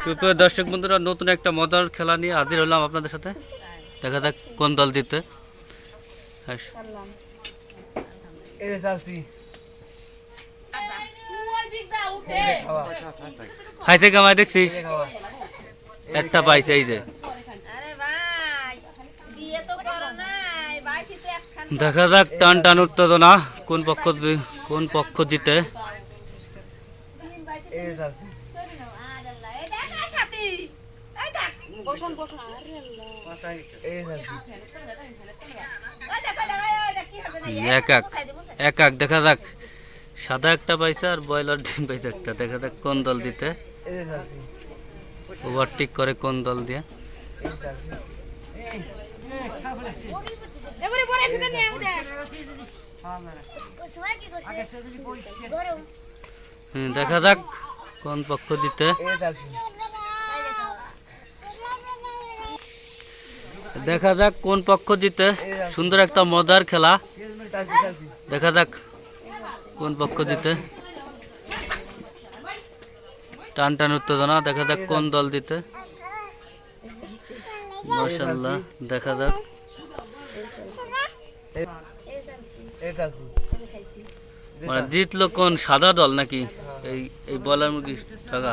সুপ্রিয় দর্শক বন্ধুরা নতুন একটা মজার খেলা নিয়ে হাজির হলাম আপনাদের সাথে। দেখা যাক কোন দল হ্যাঁ, যে খাইতে কামাই দেখছিস? একটা পাইছে এই যে। দেখা যাক টান টান উত্তেজনা কোন পক্ষ জি- কোন পক্ষ জিতে। এই বসন বসন এক এক এক এক দেখা যাক। সাদা একটা পাইছে আর ব্রয়লার ডিম পাইছে একটা। দেখা যাক কোন দল চালছি ওভারটেক করে কোন দল দিয়ে। এবারে পরে ফিরে নিয়ে আমি দেখ যাক কোন পক্ষ চালছি দেখা যাক কোন পক্ষ জিতে। সুন্দর একটা মজার খেলা। দেখা যাক কোন পক্ষ জিতে। টান টান উত্তেজনা, দেখা যাক কোন দল দিতে মাশাল্লাহ দেখা যাক। মানে জিতলো কোন সাদা দল নাকি? এই এই বলার মুরগি টাকা